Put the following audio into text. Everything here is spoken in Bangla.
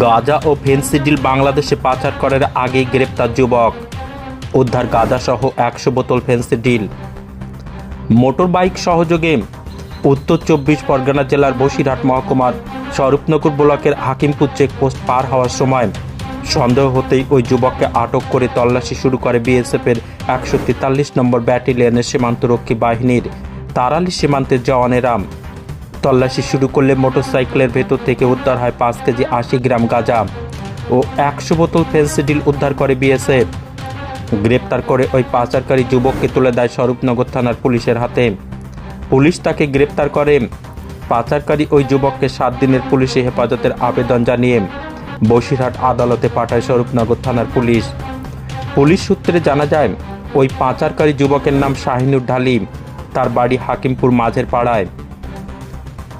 গাঁজা ও ফেন্সিডিল বাংলাদেশে পাচার করার আগেই গ্রেপ্তার যুবক। উদ্ধার গাঁজা সহ একশো বোতল ফেন্সিডিল মোটর বাইক সহযোগে উত্তর চব্বিশ পরগনা জেলার বসিরহাট মহকুমার স্বরূপনগর ব্লকের হাকিমপুর চেকপোস্ট পার হওয়ার সময় সন্দেহ হতেই ওই যুবককে আটক করে তল্লাশি শুরু করে বিএসএফের একশো তেতাল্লিশ নম্বর ব্যাটালিয়নের সীমান্তরক্ষী বাহিনীর তারালি সীমান্তের জওয়ানেরা। তল্লাশি শুরু করলে মোটরসাইকেলের ভেতর থেকে উদ্ধার হয় পাঁচ কেজি আশি গ্রাম গাঁজা ও একশো বোতল ফেন্সিডিল উদ্ধার করে বিএসএফ। গ্রেপ্তার করে ওই পাচারকারী যুবককে তুলে দেয় স্বরূপনগর থানার পুলিশের হাতে। পুলিশ তাকে গ্রেপ্তার করে। পাচারকারী ওই যুবককে সাত দিনের পুলিশি হেফাজতের আবেদন জানিয়ে বসিরহাট আদালতে পাঠায় স্বরূপনগর থানার পুলিশ। পুলিশ সূত্রে জানা যায়, ওই পাচারকারী যুবকের নাম শাহিনুর ঢালিম তার বাড়ি হাকিমপুর মাঝের পাড়ায়।